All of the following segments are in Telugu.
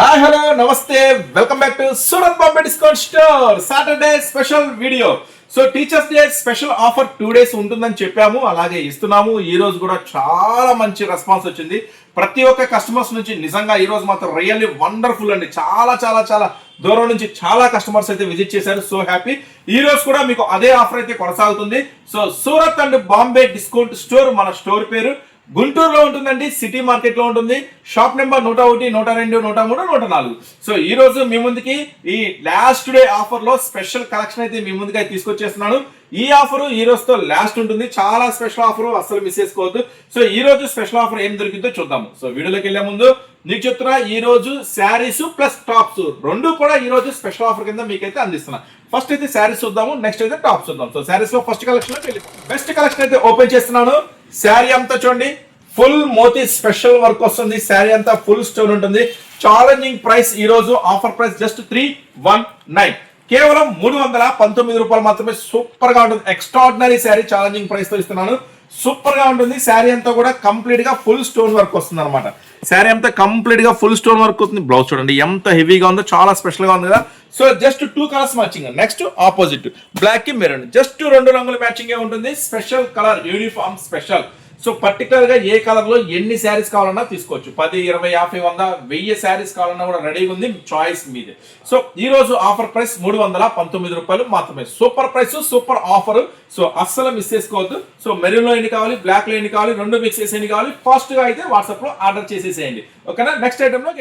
హాయ్ హలో నమస్తే. Welcome back to Surat Bombay discount store Saturday special video so teachers day special offer two days ఉంటుందని చెప్పాము అలాగే ఇస్తున్నాము. ఈ రోజు కూడా చాలా మంచి రెస్పాన్స్ వచ్చింది. ప్రతి ఒక్క కస్టమర్స్ నుంచి నిజంగా ఈ రోజు మాత్రం రియల్లీ వండర్ఫుల్ అండి. చాలా చాలా చాలా దూరం నుంచి చాలా కస్టమర్స్ అయితే విజిట్ చేశారు. సో హ్యాపీ ఈ రోజు కూడా మీకు అదే ఆఫర్ అయితే కొనసాగుతుంది. So Surat and Bombay discount store మన స్టోర్ పేరు. గుంటూరులో ఉంటుందండి సిటీ మార్కెట్లో ఉంటుంది. షాప్ నెంబర్ నూట ఒకటి నూట రెండు నూట మూడు నూట నాలుగు. సో ఈ రోజు మీ ముందుకి ఈ లాస్ట్ డే ఆఫర్లో స్పెషల్ కలెక్షన్ అయితే మీ ముందుగా తీసుకొచ్చేస్తున్నాను. ఈ ఆఫర్ ఈ రోజుతో లాస్ట్ ఉంటుంది. చాలా స్పెషల్ ఆఫర్ అస్సలు మిస్ చేసుకోవద్దు. సో ఈ రోజు స్పెషల్ ఆఫర్ ఏం దొరికిందో చూద్దాము. సో వీడియోలోకి వెళ్ళే ముందు నీకు చెప్తున్నా ఈరోజు శారీస్ ప్లస్ టాప్స్. రెండు కూడా ఈరోజు స్పెషల్ ఆఫర్ కింద మీకైతే అందిస్తున్నా. ఫస్ట్ అయితే శారీస్ చూద్దాము నెక్స్ట్ అయితే టాప్స్ చూద్దాం. సో శారీస్లో ఫస్ట్ కలెక్షన్ బెస్ట్ కలెక్షన్ అయితే ఓపెన్ చేస్తున్నాను. శారీ అంతా చూడండి ఫుల్ మోతీ స్పెషల్ వర్క్ వస్తుంది. శారీ అంతా ఫుల్ స్టోన్ ఉంటుంది. ఛాలెంజింగ్ ప్రైస్ ఈ రోజు offer price just three one nine కేవలం మూడు వందల పంతొమ్మిది రూపాయలు మాత్రమే సూపర్గా ఉంటుంది. ఎక్స్ట్రాడినరీ శారీ ఛాలెంజింగ్ ప్రైస్తో ఇస్తున్నాను. సూపర్గా ఉంటుంది. శారీ అంతా కూడా కంప్లీట్గా ఫుల్ స్టోన్ వర్క్ వస్తుంది అనమాట శారీ అంతా కంప్లీట్గా ఫుల్ స్టోన్ వర్క్ వస్తుంది. బ్లౌజ్ చూడండి ఎంత హెవీగా ఉందో చాలా స్పెషల్గా ఉంది కదా. So just two colours matching next opposite black maroon just రెండు రంగుల మ్యాచింగ్ ఉంటుంది. Special colour uniform special so పర్టికులర్గా ఏ కలర్లో ఎన్ని శారీస్ కావాలన్నా తీసుకోవచ్చు. పది ఇరవై యాభై వంద వెయ్యి శారీస్ కావాలన్నా కూడా రెడీగా ఉంది చాయిస్ మీదే. సో ఈ రోజు ఆఫర్ ప్రైస్ మూడు వందల పంతొమ్మిది రూపాయలు మాత్రమే. Super price super offer so అస్సలు మిస్ చేసుకోవద్దు. సో మెరూన్లో ఎన్ని కావాలి? బ్లాక్లో ఎన్ని కావాలి? రెండు మిక్స్ చేసి ఎన్ని కావాలి? ఫాస్ట్గా అయితే వాట్సాప్లో ఆర్డర్ చేసేసేయండి. ఓకేనా నెక్స్ట్ ఐటెంలో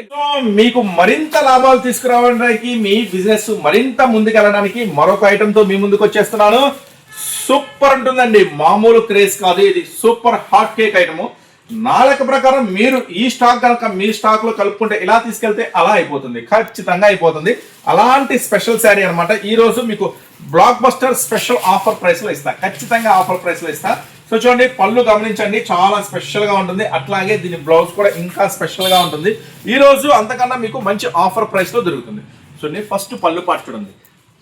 మీకు మరింత లాభాలు తీసుకురావడానికి మీ బిజినెస్ మరింత ముందుకెళ్ళడానికి మరొక ఐటెంతో మీ ముందుకు వచ్చేస్తున్నాను. సూపర్ ఉంటుందండి మామూలు క్రేజ్ కాదు ఇది. Super hot cake item. నా లెక్క ప్రకారం మీరు ఈ స్టాక్ కనుక మీ స్టాక్లో కలుపుకుంటే ఇలా తీసుకెళ్తే అలా అయిపోతుంది. ఖచ్చితంగా అయిపోతుంది. అలాంటి స్పెషల్ శారీ అనమాట ఈ రోజు మీకు బ్లాక్ బస్టర్ స్పెషల్ ఆఫర్ ప్రైస్లో ఇస్తా. ఖచ్చితంగా ఆఫర్ ప్రైస్లో ఇస్తా. సో చూడండి పళ్ళు గమనించండి. చాలా స్పెషల్గా ఉంటుంది. అట్లాగే దీని బ్లౌజ్ కూడా ఇంకా స్పెషల్గా ఉంటుంది. ఈ రోజు అంతకన్నా మీకు మంచి ఆఫర్ ప్రైస్లో దొరుకుతుంది. చూడండి ఫస్ట్ పళ్ళు పాటు చూడండి.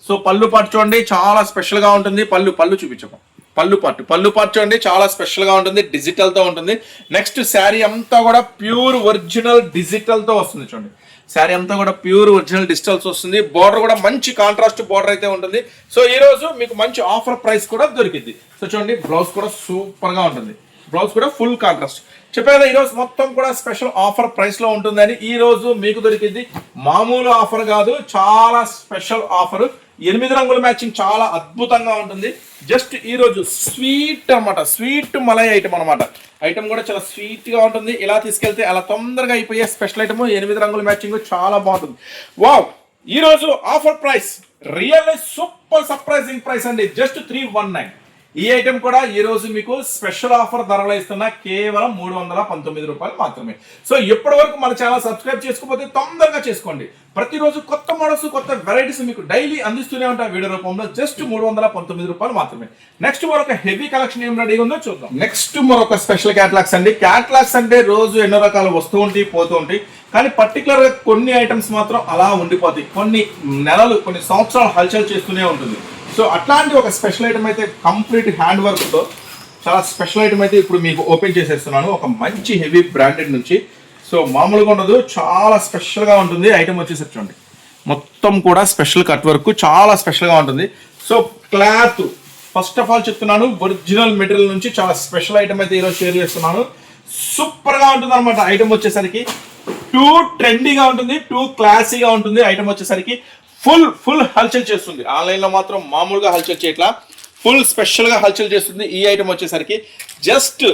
సో పళ్ళు పాటు చూడండి చాలా స్పెషల్గా ఉంటుంది. పళ్ళు పళ్ళు చూపించము పళ్ళు పాటు పళ్ళు పాటు చూడండి చాలా స్పెషల్గా ఉంటుంది. డిజిటల్తో ఉంటుంది. నెక్స్ట్ శారీ అంతా కూడా ప్యూర్ ఒరిజినల్ డిజిటల్తో వస్తుంది చూడండి. శారీ అంతా కూడా ప్యూర్ ఒరిజినల్ డిజిటల్స్ వస్తుంది. బార్డర్ కూడా మంచి కాంట్రాస్ట్ బార్డర్ అయితే ఉంటుంది. సో ఈ రోజు మీకు మంచి ఆఫర్ ప్రైస్ కూడా దొరికింది. సో చూడండి బ్లౌజ్ కూడా సూపర్గా ఉంటుంది. బ్లౌజ్ కూడా ఫుల్ కాంట్రాస్ట్ చెప్పేదా ఈరోజు మొత్తం కూడా స్పెషల్ ఆఫర్ ప్రైస్లో ఉంటుందని. ఈ రోజు మీకు దొరికింది మామూలు ఆఫర్ కాదు చాలా స్పెషల్ ఆఫర్ ఎనిమిది రంగుల మ్యాచింగ్ చాలా అద్భుతంగా ఉంటుంది. జస్ట్ ఈరోజు స్వీట్ అన్నమాట. స్వీట్ మలై ఐటమ్ అనమాట ఐటమ్ కూడా చాలా స్వీట్గా ఉంటుంది. ఇలా తీసుకెళ్తే అలా తొందరగా అయిపోయే స్పెషల్ ఐటమ్ ఎనిమిది రంగుల మ్యాచింగ్ చాలా బాగుంటుంది. వావ్! ఈ రోజు offer price. Really super surprising price అండి. Just three one nine. ఈ ఐటెం కూడా ఈ రోజు మీకు స్పెషల్ ఆఫర్ ధరలో ఇస్తున్న కేవలం మూడు వందల పంతొమ్మిది రూపాయలు మాత్రమే. సో ఇప్పటి వరకు మన ఛానల్ సబ్స్క్రైబ్ చేసుకోకపోతే తొందరగా చేసుకోండి. ప్రతిరోజు కొత్త మోడల్స్ కొత్త వెరైటీస్ మీకు డైలీ అందిస్తూనే ఉంటాయి వీడియో రూపంలో. జస్ట్ మూడు వందల పంతొమ్మిది రూపాయలు మాత్రమే. నెక్స్ట్ మరొక హెవీ కలెక్షన్ ఏం రెడీగా ఉందో చూద్దాం. నెక్స్ట్ మరొక స్పెషల్ క్యాటలాగ్స్ అండి. క్యాటలాగ్స్ అంటే రోజు ఎన్నో రకాల వస్తూ ఉంటాయి పోతూ ఉంటాయి. కానీ పర్టికులర్గా కొన్ని ఐటమ్స్ మాత్రం అలా ఉండిపోతాయి. కొన్ని నెలలు కొన్ని సంవత్సరాలు హల్చల్ చేస్తూనే ఉంటుంది. సో అట్లాంటి ఒక స్పెషల్ ఐటమ్ అయితే కంప్లీట్ హ్యాండ్ వర్క్తో చాలా స్పెషల్ ఐటమ్ అయితే ఇప్పుడు మీకు ఓపెన్ చేసేస్తున్నాను. ఒక మంచి హెవీ బ్రాండెడ్ నుంచి. సో మామూలుగా ఉండదు చాలా స్పెషల్గా ఉంటుంది. ఐటమ్ వచ్చేసరికి చూడండి. మొత్తం కూడా స్పెషల్ కట్ వర్క్ చాలా స్పెషల్గా ఉంటుంది. So cloth first of all చెప్తున్నాను ఒరిజినల్ మెటీరియల్ నుంచి చాలా స్పెషల్ ఐటమ్ అయితే ఈరోజు షేర్ చేస్తున్నాను. సూపర్గా ఉంటుంది అనమాట ఐటమ్ వచ్చేసరికి. టూ ట్రెండీగా ఉంటుంది టూ క్లాసీగా ఉంటుంది ఐటమ్ వచ్చేసరికి. ఫుల్ ఫుల్ హల్చల్ చేస్తుంది. ఆన్లైన్లో మాత్రం మామూలుగా హల్చల్ చేయట్లా. ఫుల్ స్పెషల్గా హల్చల్ చేస్తుంది ఈ ఐటమ్ వచ్చేసరికి. జస్ట్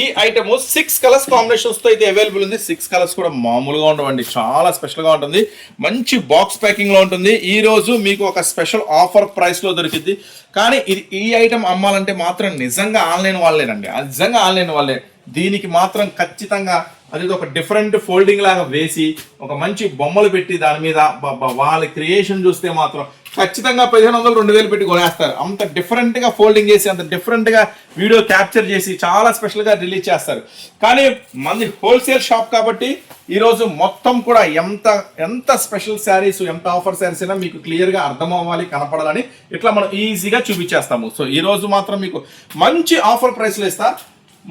ఈ ఐటమ్ సిక్స్ కలర్స్ కాంబినేషన్స్తో అయితే అవైలబుల్ ఉంది. సిక్స్ కలర్స్ కూడా మామూలుగా ఉండవండి. చాలా స్పెషల్గా ఉంటుంది. మంచి బాక్స్ ప్యాకింగ్లో ఉంటుంది. ఈరోజు మీకు ఒక స్పెషల్ ఆఫర్ ప్రైస్లో దొరికింది కానీ ఇది ఈ ఐటమ్ అమ్మాలంటే మాత్రం నిజంగా ఆన్లైన్ వాళ్ళేనండి. నిజంగా ఆన్లైన్ వాళ్ళే. దీనికి మాత్రం ఖచ్చితంగా అది ఒక డిఫరెంట్ ఫోల్డింగ్ లాగా వేసి ఒక మంచి బొమ్మలు పెట్టి దాని మీద వాళ్ళ క్రియేషన్ చూస్తే మాత్రం ఖచ్చితంగా పదిహేను వందలు రెండు వేలు పెట్టి కొనేస్తారు. అంత డిఫరెంట్గా ఫోల్డింగ్ చేసి అంత డిఫరెంట్గా వీడియో క్యాప్చర్ చేసి చాలా స్పెషల్గా రిలీజ్ చేస్తారు. కానీ మంది హోల్సేల్ షాప్ కాబట్టి ఈరోజు మొత్తం కూడా ఎంత ఎంత స్పెషల్ శారీస్ ఎంత ఆఫర్ శారీస్ అయినా మీకు క్లియర్గా అర్థం అవ్వాలి కనపడాలని ఇట్లా మనం ఈజీగా చూపించేస్తాము. సో ఈ రోజు మాత్రం మీకు మంచి ఆఫర్ ప్రైస్లు ఇస్తా.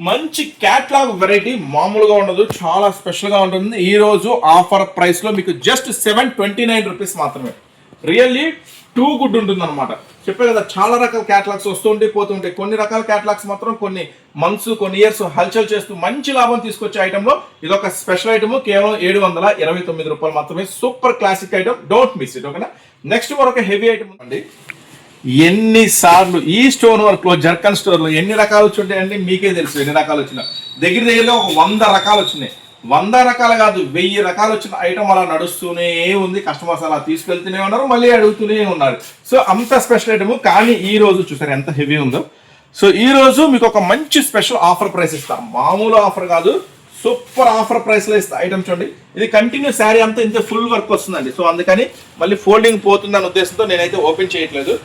మంచి క్యాట్లాగ్ వెరైటీ మామూలుగా ఉండదు చాలా స్పెషల్గా ఉంటుంది. ఈ రోజు ఆఫర్ ప్రైస్లో మీకు just seven twenty nine rupees మాత్రమే. రియల్లీ టూ గుడ్ ఉంటుంది అనమాట చెప్పే కదా చాలా రకాల క్యాటలాగ్స్ వస్తుంటే పోతుంటాయి కొన్ని రకాల క్యాటలాగ్స్ మాత్రం కొన్ని మంత్స్ కొన్ని ఇయర్స్ హల్చల్ చేస్తూ మంచి లాభం తీసుకొచ్చే ఐటెంలో ఇది ఒక స్పెషల్ ఐటమ్ కేవలం ఏడు వందల ఇరవై తొమ్మిది రూపాయలు మాత్రమే. Super classic item don't miss it ఓకేనా నెక్స్ట్ మరొక హెవీ ఐటమ్ అండి ఎన్నిసార్లు ఈ స్టోన్ వర్క్లో జర్కన్ స్టోర్లో ఎన్ని రకాలు వచ్చుంటాయండి మీకే తెలుసు ఎన్ని రకాలు వచ్చినా. దగ్గర దగ్గరలో ఒక వంద రకాలు వచ్చినాయి. వంద రకాలు కాదు వెయ్యి రకాలు వచ్చిన ఐటమ్ అలా నడుస్తూనే ఉంది. కస్టమర్స్ అలా తీసుకెళ్తూనే ఉన్నారు మళ్ళీ అడుగుతూనే ఉన్నారు. సో అంత స్పెషల్ ఐటమ్ కానీ ఈ రోజు చూసారు ఎంత హెవీ ఉందో? సో ఈ రోజు మీకు ఒక మంచి స్పెషల్ ఆఫర్ ప్రైస్ ఇస్తాం. మామూలు ఆఫర్ కాదు సూపర్ ఆఫర్ ప్రైస్లో ఇస్తా. ఐటమ్ చూడండి. ఇది కంటిన్యూ శారీ అంతా ఇంత ఫుల్ వర్క్ వస్తుందండి. సో అందుకని మళ్ళీ ఫోల్డింగ్ పోతుందన్న ఉద్దేశంతో నేనైతే ఓపెన్ చేయట్లేదు.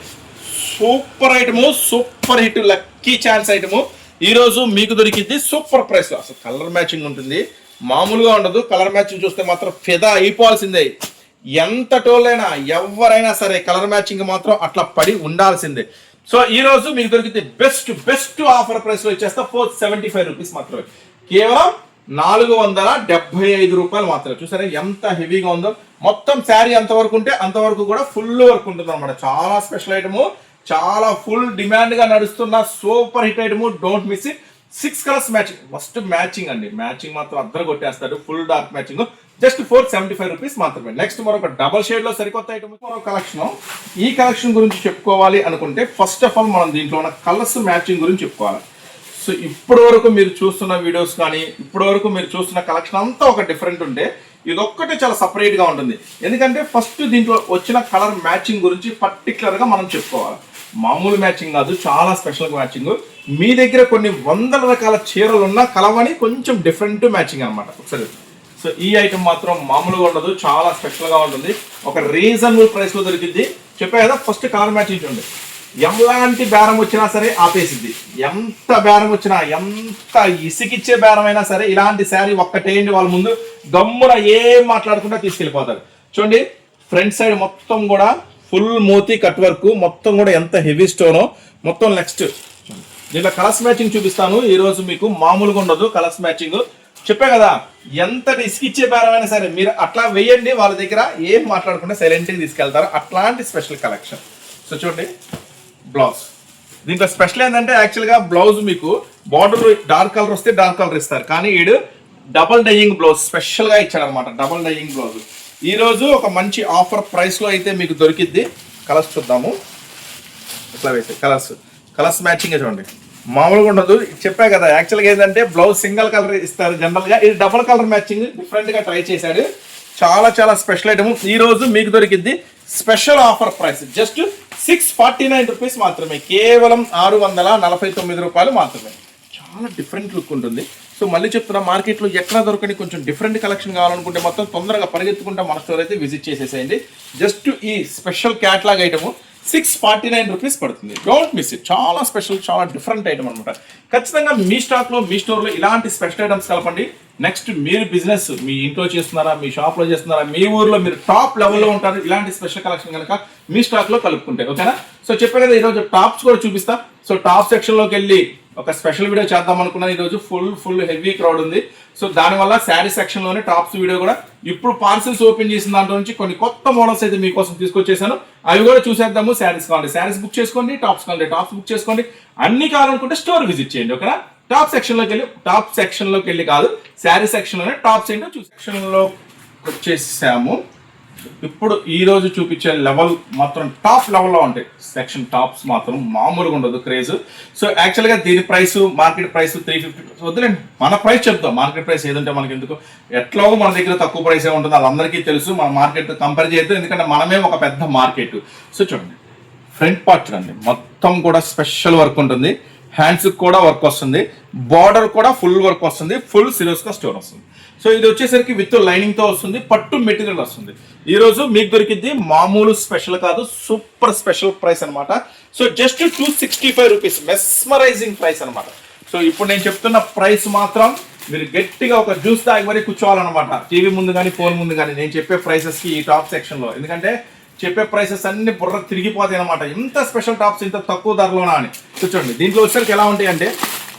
Super item super hit lucky chance item. ఈ రోజు మీకు దొరికింది సూపర్ ప్రైస్. అసలు కలర్ మ్యాచింగ్ ఉంటుంది. మామూలుగా ఉండదు. కలర్ మ్యాచింగ్ చూస్తే మాత్రం ఫిదా అయిపోవాల్సిందే. ఎంత టోలైనా ఎవరైనా సరే కలర్ మ్యాచింగ్ మాత్రం అట్లా పడి ఉండాల్సిందే. సో ఈ రోజు మీకు దొరికితే బెస్ట్ బెస్ట్ ఆఫర్ ప్రైస్లో ఇచ్చేస్తా ఫోర్ సెవెంటీ ఫైవ్ రూపీస్ మాత్రమే. కేవలం నాలుగు వందల డెబ్బై ఐదు రూపాయలు మాత్రమే. చూసారా ఎంత హెవీగా ఉందో. మొత్తం శారీ ఎంతవరకు ఉంటే అంతవరకు కూడా ఫుల్ వర్క్ ఉంటుంది అనమాట చాలా స్పెషల్ ఐటము. చాలా ఫుల్ డిమాండ్గా నడుస్తున్న super hit item don't miss it six colours matching first matching అండి. మ్యాచింగ్ మాత్రం అద్దరు కొట్టేస్తాడు. Full dark matching just four seventy five rupees మాత్రమే. నెక్స్ట్ మరొక డబల్ షేడ్లో సరికొత్త ఐటమ్ మరో కలెక్షన్ ఈ కలెక్షన్ గురించి చెప్పుకోవాలి అనుకుంటే ఫస్ట్ ఆఫ్ ఆల్ మనం దీంట్లో ఉన్న కలర్స్ మ్యాచింగ్ గురించి చెప్పుకోవాలి. సో ఇప్పటి వరకు మీరు చూస్తున్న వీడియోస్ కానీ ఇప్పటి వరకు మీరు చూస్తున్న కలెక్షన్ అంతా ఒక డిఫరెంట్ ఉంటే ఇదొక్కటే చాలా సపరేట్గా ఉంటుంది. ఎందుకంటే ఫస్ట్ దీంట్లో వచ్చిన కలర్ మ్యాచింగ్ గురించి పర్టికులర్గా మనం చెప్పుకోవాలి. మామూలు మ్యాచింగ్ కాదు చాలా స్పెషల్ మ్యాచింగ్ మీ దగ్గర కొన్ని వందల రకాల చీరలు ఉన్నా కలవని కొంచెం డిఫరెంట్ మ్యాచింగ్ అన్నమాట. ఒకసారి. సో ఈ ఐటమ్ మాత్రం మామూలుగా ఉండదు చాలా స్పెషల్గా ఉంటుంది. ఒక రీజనబుల్ ప్రైస్లో దొరికింది చెప్పా కదా ఫస్ట్ కలర్ మ్యాచింగ్ చూడండి. ఎలాంటి బేరం వచ్చినా సరే ఆపేసిద్ది. ఎంత బేరం వచ్చినా ఎంత ఇసుకిచ్చే బేరం అయినా సరే ఇలాంటి శారీ ఒక్కటేయండి వాళ్ళ ముందు. గమ్మున ఏం మాట్లాడకుండా తీసుకెళ్ళిపోతారు. చూడండి ఫ్రంట్ సైడ్ మొత్తం కూడా ఫుల్ మోతీ కట్ వర్క్. మొత్తం కూడా ఎంత హెవీ స్టోనో. మొత్తం నెక్స్ట్. దీంట్లో కలర్స్ మ్యాచింగ్ చూపిస్తాను. ఈ రోజు మీకు మామూలుగా ఉండదు కలర్స్ మ్యాచింగ్. చెప్పే కదా ఎంత ఇసుకిచ్చే బేరమైనా సరే మీరు అట్లా వేయండి వాళ్ళ దగ్గర. ఏం మాట్లాడకుండా సైలెంట్గా తీసుకెళ్తారు. అట్లాంటి స్పెషల్ కలెక్షన్ సో చూడండి బ్లౌజ్ దీంట్లో స్పెషల్ ఏంటంటే యాక్చువల్గా బ్లౌజ్ మీకు బార్డర్ డార్క్ కలర్ వస్తే డార్క్ కలర్ ఇస్తారు. కానీ వీడు డబల్ డైయింగ్ బ్లౌజ్ స్పెషల్గా ఇచ్చాడనమాట. డబల్ డైయింగ్ బ్లౌజ్ ఈరోజు ఒక మంచి ఆఫర్ ప్రైస్లో అయితే మీకు దొరికిద్ది. కలర్స్ చూద్దాము. ఇట్లా వేసే? కలర్స్ కలర్స్ మ్యాచింగ్ చూడండి. మామూలుగా ఉండదు. చెప్పా కదా యాక్చువల్గా ఏంటంటే బ్లౌజ్ సింగిల్ కలర్ ఇస్తారు జనరల్గా ఇది డబుల్ కలర్ మ్యాచింగ్ డిఫరెంట్గా ట్రై చేశాడు. చాలా చాలా స్పెషల్ ఐటమ్ ఈరోజు మీకు దొరికిద్ది special offer price just six forty nine rupees మాత్రమే. కేవలం ఆరు వందల నలభై తొమ్మిది రూపాయలు మాత్రమే. చాలా డిఫరెంట్ లుక్ ఉంటుంది. సో మళ్ళీ చెప్తున్నా మార్కెట్లో ఎక్కడ దొరకని కొంచెం డిఫరెంట్ కలెక్షన్ కావాలనుకుంటే మొత్తం తొందరగా పరిగెత్తుకుంటా మన స్టోర్ అయితే విజిట్ చేసేసేయండి. జస్ట్ ఈ special catalogue item six forty nine rupees పడుతుంది. డోంట్ మిస్ ఇట్ చాలా స్పెషల్ చాలా డిఫరెంట్ ఐటమ్ అనమాట ఖచ్చితంగా మీ స్టాక్లో మీ స్టోర్లో ఇలాంటి స్పెషల్ ఐటమ్స్ కలపండి. నెక్స్ట్ మీరు బిజినెస్ మీ ఇంట్లో చేస్తున్నారా మీ షాప్లో చేస్తున్నారా మీ ఊర్లో మీరు టాప్ లెవెల్లో ఉంటారు ఇలాంటి స్పెషల్ కలెక్షన్ కనుక మీ స్టాక్లో కలుపుకుంటే ఓకేనా సో చెప్పే కదా ఈరోజు టాప్స్ కూడా చూపిస్తా. సో టాప్ సెక్షన్లోకి వెళ్ళి ఒక స్పెషల్ వీడియో చేద్దాం అనుకున్నాను. ఈరోజు ఫుల్ ఫుల్ హెవీ క్రౌడ్ ఉంది. సో దానివల్ల శారీ సెక్షన్లోనే టాప్స్ వీడియో కూడా ఇప్పుడు పార్సిల్స్ ఓపెన్ చేసిన దాంట్లో నుంచి కొన్ని కొత్త మోడల్స్ అయితే మీకోసం తీసుకొచ్చేసాను. అవి కూడా చూసేద్దాము. శారీస్ కావాలి శారీస్ బుక్ చేసుకోండి టాప్స్ కావాలి టాప్స్ బుక్ చేసుకోండి. అన్ని కావాలనుకుంటే స్టోర్ విజిట్ చేయండి ఓకేనా? టాప్ సెక్షన్లోకి వెళ్ళి టాప్ సెక్షన్లోకి వెళ్ళి కాదు శారీ సెక్షన్లోనే టాప్స్ ఏంటో చూ సెక్షన్ వచ్చేసాము. ఇప్పుడు ఈ రోజు చూపించే లెవెల్ మాత్రం టాప్ లెవెల్లో ఉంటాయి సెక్షన్ టాప్స్ మాత్రం మామూలుగా ఉండదు క్రేజ్. సో యాక్చువల్గా దీని price market price three fifty వద్దులేండి మన ప్రైస్ చెప్తాం. మార్కెట్ ప్రైస్ ఏదంటే మనకి ఎందుకు ఎట్లాగో మన దగ్గర తక్కువ ప్రైస్ ఏ ఉంటుంది వాళ్ళందరికీ తెలుసు మన మార్కెట్ కంపేర్ చేయొద్దు ఎందుకంటే మనమే ఒక పెద్ద మార్కెట్. సో చూడండి ఫ్రంట్ పార్ట్ చూడండి మొత్తం కూడా స్పెషల్ వర్క్ ఉంటుంది. హ్యాండ్స్కి కూడా వర్క్ వస్తుంది. బార్డర్ కూడా ఫుల్ వర్క్ వస్తుంది. ఫుల్ సిరోస్గా స్టోర్ వస్తుంది. సో ఇది వచ్చేసరికి విత్ లైనింగ్తో వస్తుంది పట్టు మెటీరియల్ వస్తుంది. ఈ రోజు మీకు దొరికింది మామూలు స్పెషల్ కాదు సూపర్ స్పెషల్ ప్రైస్ అనమాట so just two sixty five rupees mesmerizing price అనమాట సో ఇప్పుడు నేను చెప్తున్న ప్రైస్ మాత్రం మీరు గట్టిగా ఒక జ్యూస్ తాగి మరీ కూర్చోవాలన్నమాట. టీవీ ముందు కానీ ఫోన్ ముందు కానీ నేను చెప్పే ప్రైసెస్కి ఈ టాప్ సెక్షన్లో ఎందుకంటే చెప్పే ప్రైసెస్ అన్ని బుర్ర తిరిగిపోతాయి అనమాట ఇంత స్పెషల్ టాప్స్ ఇంత తక్కువ ధరలోనా అని. చూడండి దీంట్లో వచ్చేసరికి ఎలా ఉంటాయి అంటే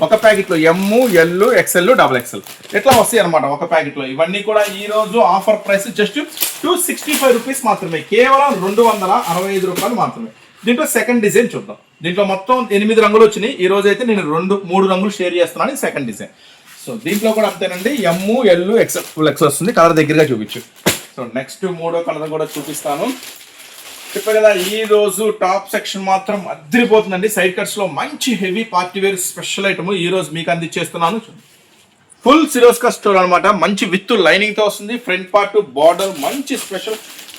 ఒక ప్యాకెట్లో ఎమ్ము ఎల్లు ఎల్ ఎక్స్ఎల్ డబుల్ ఎక్స్ఎల్ ఇట్లా వస్తాయి అనమాట ఒక ప్యాకెట్లో. ఇవన్నీ కూడా ఈ రోజు offer price just two sixty five rupees మాత్రమే. కేవలం రెండు వందల అరవై ఐదు రూపాయలు మాత్రమే. దీంట్లో సెకండ్ డిజైన్ చూద్దాం. దీంట్లో మొత్తం ఎనిమిది రంగులు వచ్చినాయి. ఈ రోజు అయితే నేను రెండు మూడు రంగులు షేర్ చేస్తున్నాను సెకండ్ డిజైన్ సో దీంట్లో కూడా అంతేనండి. M L XL full X వస్తుంది. కలర్ దగ్గరగా చూపించు. సో నెక్స్ట్ మూడో కలర్ కూడా చూపిస్తాను. చెప్పా కదా ఈ రోజు టాప్ సెక్షన్ మాత్రం అదిరిపోతుందండి. సైడ్ కట్స్లో మంచి heavy party wear special item ఈ రోజు మీకు అందించేస్తున్నాను. ఫుల్ సిరోస్కా స్టోర్ అన్నమాట. మంచి విత్ లైనింగ్తో వస్తుంది. ఫ్రంట్ పార్ట్ బార్డర్ మంచి స్పెషల్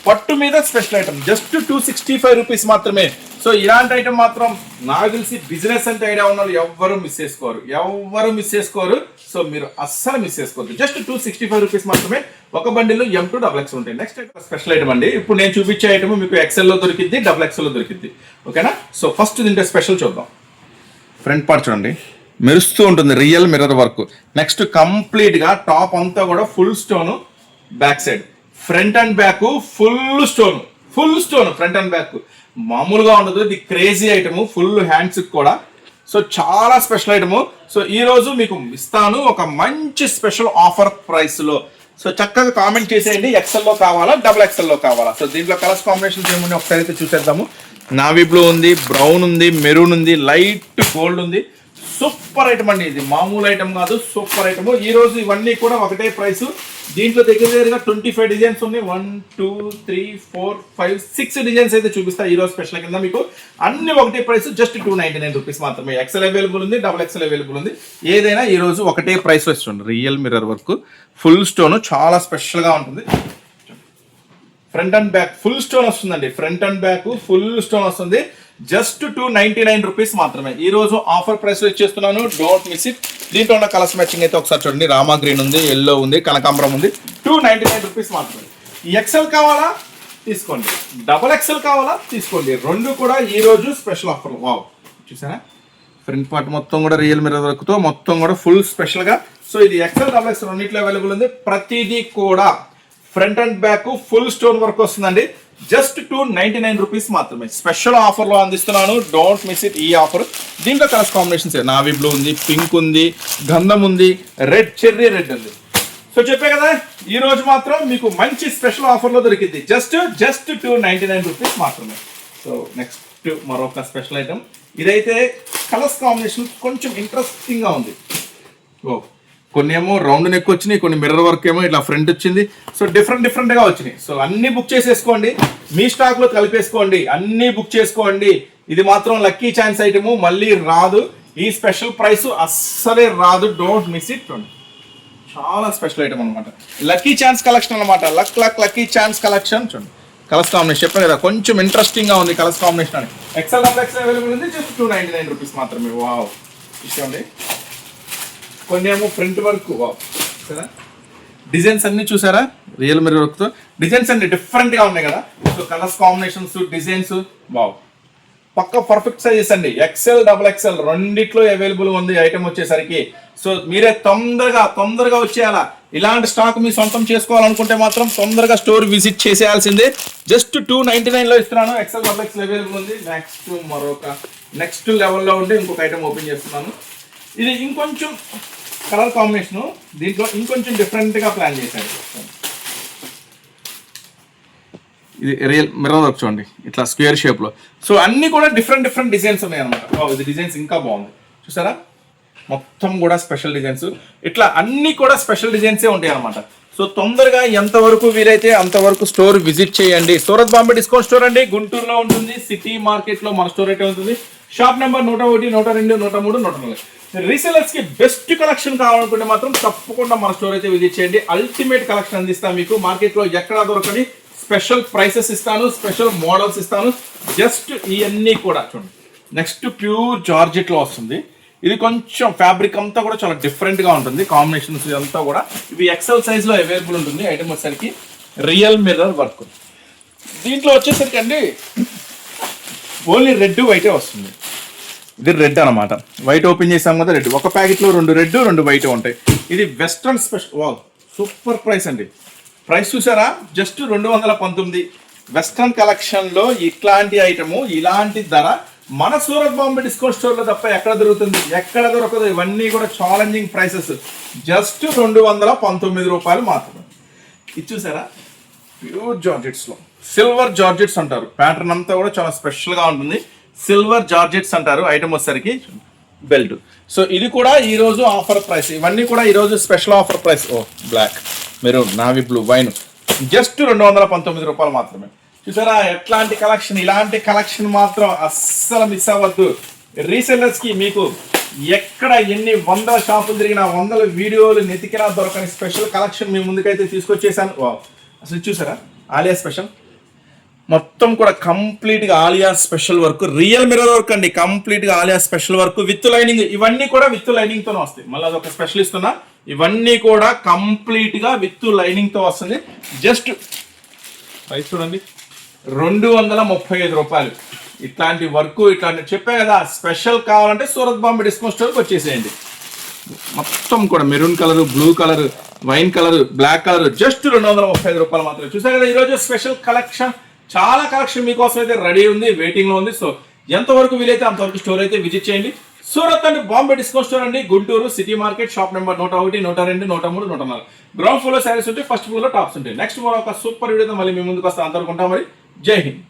పట్టు మీద special item. Just two sixty five rupees మాత్రమే. సో ఇలాంటి ఐటమ్ మాత్రం నాకు తెలిసి బిజినెస్ అంటే ఐడియా ఉన్న వాళ్ళు ఎవ్వరూ మిస్ చేసుకోరు. ఎవ్వరు మిస్ చేసుకోరు. సో మీరు అస్సలు మిస్ చేసుకోవద్దు. Just two sixty five rupees మాత్రమే ఒక బండిలో ఎం టూ డబల్ ఎక్స్ ఉంటాయి. నెక్స్ట్ స్పెషల్ ఐటమ్ అండి. ఇప్పుడు నేను చూపించే ఐటమ్ మీకు ఎక్స్ఎల్లో దొరికింది డబల్ ఎక్సెల్ దొరికింది ఓకేనా సో ఫస్ట్ దీంట్లో స్పెషల్ చూద్దాం. ఫ్రంట్ పార్ట్ చూడండి. మెరుస్తూ ఉంటుంది రియల్ మిర్రర్ వర్క్ నెక్స్ట్ కంప్లీట్గా టాప్ అంతా కూడా full stone back side front and back full stone full stone front and back మామూలుగా ఉండదు. ఇది క్రేజీ ఐటమ్ ఫుల్ హ్యాండ్స్ కూడా. సో చాలా స్పెషల్ ఐటమ్ సో ఈ రోజు మీకు ఇస్తాను ఒక మంచి స్పెషల్ ఆఫర్ ప్రైస్లో. సో చక్కగా కామెంట్ చేసేయండి. ఎక్సెల్లో కావాలా? డబుల్ ఎక్సెల్లో కావాలా? సో దీంట్లో కలర్స్ కాంబినేషన్స్ ఏమున్నాయి? ఒకసారి అయితే చూసేద్దాము. నావీ బ్లూ ఉంది బ్రౌన్ ఉంది మెరూన్ ఉంది లైట్ గోల్డ్ ఉంది. సూపర్ ఐటమ్ అండి ఇది. మామూలు ఐటమ్ కాదు సూపర్ ఐటమ్. ఈ రోజు ఇవన్నీ కూడా ఒకటే ప్రైస్. దీంట్లో దగ్గర దగ్గరగా ట్వంటీ ఫైవ్ డిజైన్స్ ఉన్నాయి. One two three four five six designs అయితే చూపిస్తా ఈ రోజు స్పెషల్ కింద మీకు. అన్ని ఒకటే price just two ninety nine rupees మాత్రమే. ఎక్సెల్ అవైలబుల్ ఉంది డబుల్ ఎక్సెల్ అవైలబుల్ ఉంది. ఏదైనా ఈ రోజు ఒకటే ప్రైస్ వస్తుంది. Real mirror work. Full stone చాలా స్పెషల్గా ఉంటుంది. Front and back full stone వస్తుందండి. Front and back full stone వస్తుంది. Just two ninety nine rupees మాత్రమే. ఈ రోజు ఆఫర్ ప్రైస్ ఇచ్చేస్తున్నాను. డోంట్ మిస్ ఇట్ దీంట్లో ఉన్న కలర్స్ మ్యాచింగ్ అయితే ఒకసారి చూడండి. రామా గ్రీన్ ఉంది ఎల్లో ఉంది కనకాంబరం ఉంది. టూ నైన్టీ నైన్ రూపీస్ మాత్రమే. ఎక్సెల్ కావాలా? తీసుకోండి. డబల్ ఎక్సెల్ కావాలా? తీసుకోండి. రెండు కూడా ఈ రోజు స్పెషల్ ఆఫర్ వావ్ చూసారా? ఫ్రంట్ పార్ట్ మొత్తం కూడా రియల్ మిర్రర్ వర్క్తో మొత్తం కూడా ఫుల్ స్పెషల్గా సో ఇది ఎక్సెల్ డబల్ ఎక్సెల్ రెండింటిలో అవైలబుల్ ఉంది. ప్రతిదీ కూడా front and back full stone work వస్తుందండి. Just two ninety nine rupees మాత్రమే. స్పెషల్ ఆఫర్లో అందిస్తున్నాను. డోంట్ మిస్ ఇట్ ఈ ఆఫర్ దీంట్లో కలర్స్ కాంబినేషన్స్ నావీ బ్లూ ఉంది పింక్ ఉంది గంధం ఉంది రెడ్ చెర్రీ రెడ్ ఉంది. సో చెప్పే కదా ఈ రోజు మాత్రం మీకు మంచి స్పెషల్ ఆఫర్లో దొరికింది. Just just two ninety nine rupees మాత్రమే. సో నెక్స్ట్ మరొక స్పెషల్ ఐటమ్ ఇదైతే కలర్స్ కాంబినేషన్ కొంచెం ఇంట్రెస్టింగ్గా ఉంది. ఓ కొన్ని ఏమో రౌండ్ నెక్ వచ్చినాయి కొన్ని మిర్రర్ వర్క్ ఏమో ఇట్లా ఫ్రంట్ వచ్చింది. సో డిఫరెంట్ డిఫరెంట్గా వచ్చినాయి. సో అన్ని బుక్ చేసేసుకోండి. మీ స్టాక్లో కలిపేసుకోండి. అన్ని బుక్ చేసుకోండి. ఇది మాత్రం లక్కీ ఛాన్స్ ఐటమ్ మళ్ళీ రాదు. ఈ స్పెషల్ ప్రైస్ అస్సలే రాదు. డోంట్ మిస్ ఇట్ చాలా స్పెషల్ ఐటమ్ అనమాట లక్కీ ఛాన్స్ కలెక్షన్ అనమాట luck luck lucky chance collection చూడండి. కలర్స్ కాంబినేషన్ చెప్పాను కదా కొంచెం ఇంట్రెస్టింగ్గా ఉంది కలర్స్ కాంబినేషన్ అని. ఎక్సెల్ డబుల్ ఎక్సెల్ అవైలబుల్ ఉంది. Just two ninety nine rupees మాత్రమే. వావ్ చూసుకోండి కొన్ని ఏమో ప్రింట్ వర్క్ కదా డిజైన్స్ అన్ని చూసారా? రియల్ మిర్రర్ వర్క్తో డిజైన్స్ అన్ని డిఫరెంట్గా గా ఉన్నాయి కదా? సో కలర్స్ కాంబినేషన్స్ డిజైన్స్ బావు పక్క పర్ఫెక్ట్ సైజెస్ అండి. ఎక్సెల్ డబుల్ ఎక్సెల్ రెండిట్లో అవైలబుల్ ఉంది ఐటమ్ వచ్చేసరికి. సో మీరే తొందరగా తొందరగా వచ్చేయాలా? ఇలాంటి స్టాక్ మీ సొంతం చేసుకోవాలనుకుంటే మాత్రం తొందరగా స్టోర్ విజిట్ చేసేయాల్సిందే. జస్ట్ టూ నైన్టీ నైన్లో ఇస్తున్నాను. ఎక్సెల్ డబుల్ ఎక్సెల్ అవైలబుల్ ఉంది. నెక్స్ట్ మరొక. నెక్స్ట్ లెవెల్లో ఉండి ఇంకొక ఐటమ్ ఓపెన్ చేస్తున్నాను. ఇది ఇంకొంచెం కలర్ కాంబినేషన్ దీంట్లో ఇంకొంచెం డిఫరెంట్గా ప్లాన్ చేశారు. ఇది రియల్ మిర్రర్ వర్క్ చూడండి. ఇట్లా స్క్వేర్ షేప్లో. సో అన్నీ కూడా డిఫరెంట్ డిఫరెంట్ డిజైన్స్ ఉన్నాయి అనమాట ఇది డిజైన్స్ ఇంకా బాగుంది. చూసారా? మొత్తం కూడా స్పెషల్ డిజైన్స్. ఇట్లా అన్ని కూడా స్పెషల్ డిజైన్సే ఉంటాయి అనమాట సో తొందరగా ఎంతవరకు వీలైతే అంతవరకు స్టోర్ విజిట్ చేయండి. సూరత్ బాంబే డిస్కౌంట్ స్టోర్ అండి. గుంటూరులో ఉంటుంది సిటీ మార్కెట్లో మన స్టోర్ అయితే ఉంటుంది. షాప్ నెంబర్ నూట ఒకటి నూట రెండు నూట మూడు నూట నాలుగు. రీసెలర్స్కి బెస్ట్ కలెక్షన్ కావాలనుకుంటే మాత్రం తప్పకుండా మన స్టోర్ అయితే విజిట్ చేయండి. అల్టిమేట్ కలెక్షన్ అందిస్తాం మీకు. మార్కెట్లో ఎక్కడా దొరకని స్పెషల్ ప్రైసెస్ ఇస్తాను స్పెషల్ మోడల్స్ ఇస్తాను. జస్ట్ ఇవన్నీ కూడా చూడండి. నెక్స్ట్ ప్యూర్ జార్జెట్లో వస్తుంది. ఇది కొంచెం ఫ్యాబ్రిక్ అంతా కూడా చాలా డిఫరెంట్గా ఉంటుంది. కాంబినేషన్స్ అంతా కూడా. ఇవి ఎక్సెల్ సైజ్లో అవైలబుల్ ఉంటుంది. ఐటమ్ వచ్చేసరికి రియల్ మిర్రర్ వర్క్ దీంట్లో వచ్చేసరికి అండి ఓన్లీ రెడ్ వైటే వస్తుంది. ఇది రెడ్ అనమాట వైట్ ఓపెన్ చేసాం కదా రెడ్. ఒక ప్యాకెట్లో రెండు రెడ్ రెండు వైట్ ఉంటాయి. ఇది వెస్ట్రన్ స్పెషల్ వా సూపర్ ప్రైస్ అండి. ప్రైస్ చూసారా? జస్ట్ రెండు వందల పంతొమ్మిది. వెస్ట్రన్ కలెక్షన్లో ఇట్లాంటి ఐటము ఇలాంటి ధర మన సూరత్ బాంబే డిస్కౌంట్ స్టోర్లో తప్ప ఎక్కడ దొరుకుతుంది? ఎక్కడ దొరకదు? ఇవన్నీ కూడా ఛాలెంజింగ్ ప్రైసెస్ జస్ట్ రెండు వందల పంతొమ్మిది రూపాయలు మాత్రమే. ఇది చూసారా? ప్యూర్ జాకెట్స్లో సిల్వర్ జార్జెట్స్ అంటారు. ప్యాటర్న్ అంతా కూడా చాలా స్పెషల్గా ఉంటుంది. సిల్వర్ జార్జెట్స్ అంటారు ఐటమ్ వచ్చేసరికి బెల్ట్ సో ఇది కూడా ఈరోజు ఆఫర్ ప్రైస్ ఇవన్నీ కూడా ఈ రోజు స్పెషల్ ఆఫర్ ప్రైస్ ఓ బ్లాక్ మీరు నావి బ్లూ వైన్ జస్ట్ రెండు వందల పంతొమ్మిది రూపాయలు మాత్రమే. చూసారా? ఎట్లాంటి కలెక్షన్ ఇలాంటి కలెక్షన్ మాత్రం అస్సలు మిస్ అవ్వద్దు. రీసెల్లర్స్కి మీకు ఎక్కడ ఎన్ని వందల షాపులు తిరిగినా వందల వీడియోలు నెతికినా దొరకని స్పెషల్ కలెక్షన్ మీ ముందుకైతే తీసుకొచ్చేసాను. అసలు చూసారా? ఆలియా స్పెషల్ మొత్తం కూడా కంప్లీట్గా Alia special work real mirror work అండి. కంప్లీట్గా Alia special work with lining. ఇవన్నీ కూడా విత్ లైనింగ్తోనే వస్తాయి. మళ్ళీ అదొక స్పెషల్ ఇస్తున్నా ఇవన్నీ కూడా కంప్లీట్గా విత్ లైనింగ్తో వస్తుంది. జస్ట్ ప్రైస్ చూడండి. రెండు వందల ముప్పై ఐదు రూపాయలు. ఇట్లాంటి వర్క్ ఇట్లాంటి చెప్పే కదా స్పెషల్ కావాలంటే సూరత్ బాంబే డిస్కౌంట్ స్టోర్కి వచ్చేసేయండి. మొత్తం కూడా maroon colour blue colour wine colour black colour just రెండు వందల ముప్పై ఐదు రూపాయలు మాత్రమే. చూసారు కదా ఈరోజు స్పెషల్ కలెక్షన్. చాలా కలెక్షన్ మీకోసం అయితే రెడీ ఉంది వెయిటింగ్లో ఉంది. సో ఎంతవరకు వీలైతే అంతవరకు స్టోర్ అయితే విజిట్ చేయండి. సూరత్ అండి బాంబే డిస్కౌంట్ స్టోర్ అండి. Guntur city market shop number నూట ఒకటి నూట రెండు నూట మూడు నూట నాలుగు. గ్రౌండ్ ఫ్లోర్లో శారీస్ ఉంటాయి ఫస్ట్ ఫ్లోర్లో టాప్స్ ఉంటాయి. నెక్స్ట్ మరో ఒక సూపర్ వీడియోతో మళ్ళీ మీ ముందుకు వస్తా. అందరుకుంటాం మరి. జై హింద్.